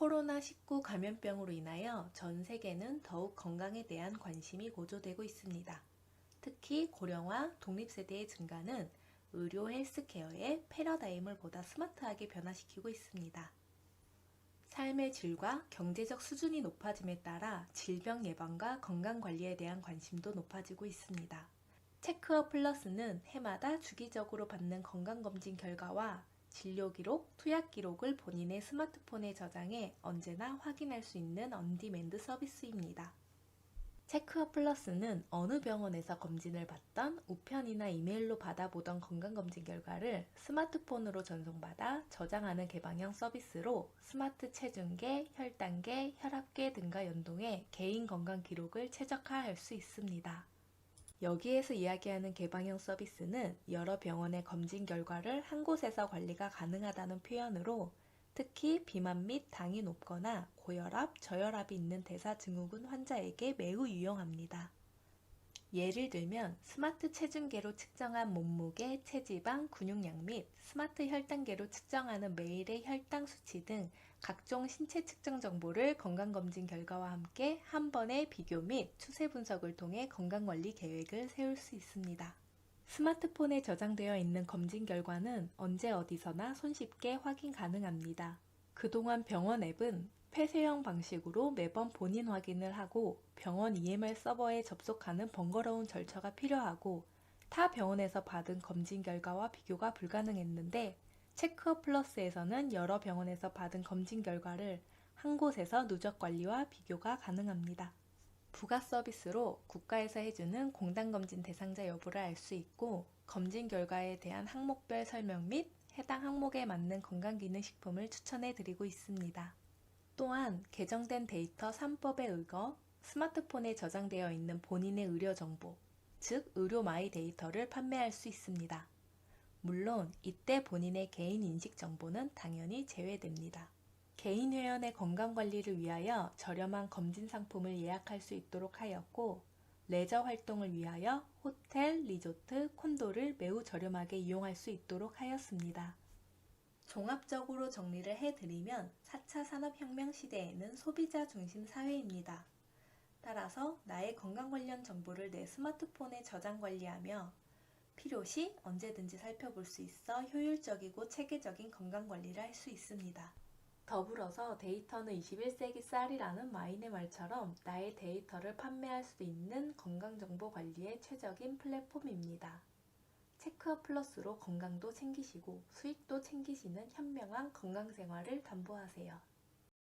코로나19 감염병으로 인하여 전 세계는 더욱 건강에 대한 관심이 고조되고 있습니다. 특히 고령화, 독립세대의 증가는 의료 헬스케어의 패러다임을 보다 스마트하게 변화시키고 있습니다. 삶의 질과 경제적 수준이 높아짐에 따라 질병 예방과 건강 관리에 대한 관심도 높아지고 있습니다. 체크어 플러스는 해마다 주기적으로 받는 건강검진 결과와 진료 기록, 투약 기록을 본인의 스마트폰에 저장해 언제나 확인할 수 있는 언디맨드 서비스입니다. 체크어 플러스는 어느 병원에서 검진을 받던 우편이나 이메일로 받아보던 건강검진 결과를 스마트폰으로 전송받아 저장하는 개방형 서비스로 스마트 체중계, 혈당계, 혈압계 등과 연동해 개인 건강 기록을 최적화할 수 있습니다. 여기에서 이야기하는 개방형 서비스는 여러 병원의 검진 결과를 한 곳에서 관리가 가능하다는 표현으로 특히 비만 및 당이 높거나 고혈압, 저혈압이 있는 대사증후군 환자에게 매우 유용합니다. 예를 들면 스마트 체중계로 측정한 몸무게, 체지방, 근육량 및 스마트 혈당계로 측정하는 매일의 혈당 수치 등 각종 신체 측정 정보를 건강검진 결과와 함께 한 번에 비교 및 추세 분석을 통해 건강관리 계획을 세울 수 있습니다. 스마트폰에 저장되어 있는 검진 결과는 언제 어디서나 손쉽게 확인 가능합니다. 그동안 병원 앱은 폐쇄형 방식으로 매번 본인 확인을 하고 병원 EMR 서버에 접속하는 번거로운 절차가 필요하고 타 병원에서 받은 검진 결과와 비교가 불가능했는데 체크어 플러스에서는 여러 병원에서 받은 검진 결과를 한 곳에서 누적 관리와 비교가 가능합니다. 부가 서비스로 국가에서 해주는 공단 검진 대상자 여부를 알 수 있고 검진 결과에 대한 항목별 설명 및 해당 항목에 맞는 건강기능식품을 추천해 드리고 있습니다. 또한 개정된 데이터 3법에 의거 스마트폰에 저장되어 있는 본인의 의료 정보, 즉 의료 마이 데이터를 판매할 수 있습니다. 물론 이때 본인의 개인 인식 정보는 당연히 제외됩니다. 개인 회원의 건강 관리를 위하여 저렴한 검진 상품을 예약할 수 있도록 하였고 레저 활동을 위하여 호텔, 리조트, 콘도를 매우 저렴하게 이용할 수 있도록 하였습니다. 종합적으로 정리를 해드리면 4차 산업혁명 시대에는 소비자 중심 사회입니다. 따라서 나의 건강 관련 정보를 내 스마트폰에 저장 관리하며 필요시 언제든지 살펴볼 수 있어 효율적이고 체계적인 건강 관리를 할 수 있습니다. 더불어서 데이터는 21세기 쌀이라는 마인의 말처럼 나의 데이터를 판매할 수 있는 건강정보 관리의 최적인 플랫폼입니다. 체크어 플러스로 건강도 챙기시고 수익도 챙기시는 현명한 건강생활을 담보하세요.